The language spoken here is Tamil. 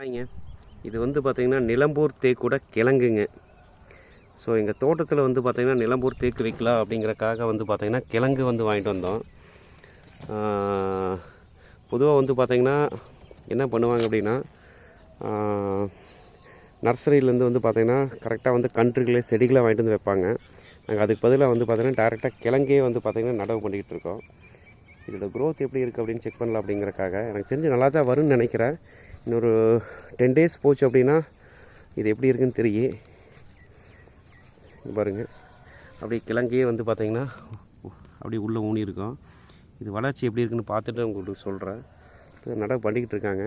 ஹாய்ங்க இது வந்து பார்த்திங்கன்னா நிலம்பூர் தேக்கூட கிழங்குங்க. ஸோ எங்கள் தோட்டத்தில் வந்து பார்த்திங்கன்னா நிலம்பூர் தேக்கு வைக்கலாம் அப்படிங்கிறக்காக வந்து பார்த்திங்கன்னா கிழங்கு வந்து வாங்கிட்டு வந்தோம். பொதுவாக வந்து பார்த்திங்கன்னா என்ன பண்ணுவாங்க அப்படின்னா நர்சரியிலேருந்து வந்து பார்த்திங்கன்னா கரெக்டாக வந்து கன்றுகளே செடிகளை வாங்கிட்டு வந்து வைப்பாங்க. நாங்கள் அதுக்கு பதிலாக வந்து பார்த்திங்கன்னா டேரெக்டாக கிழங்கே வந்து பார்த்திங்கன்னா நடவு பண்ணிக்கிட்டு இருக்கோம். இதோட க்ரோத் எப்படி இருக்குது அப்படின்னு செக் பண்ணலாம் அப்படிங்கிறக்காக. எனக்கு தெரிஞ்சு நல்லா தான் வரும்னு நினைக்கிறேன். இன்னொரு டென் டேஸ் போச்சு அப்படின்னா இது எப்படி இருக்குன்னு தெரியும் பாருங்கள் அப்படியே கிழங்கே வந்து பார்த்தீங்கன்னா அப்படியே உள்ளே ஊனி இருக்கும். இது வளர்ச்சி எப்படி இருக்குன்னு பார்த்துட்டு உங்களுக்கு சொல்கிறேன் நட பண்ணிக்கிட்டு இருக்காங்க.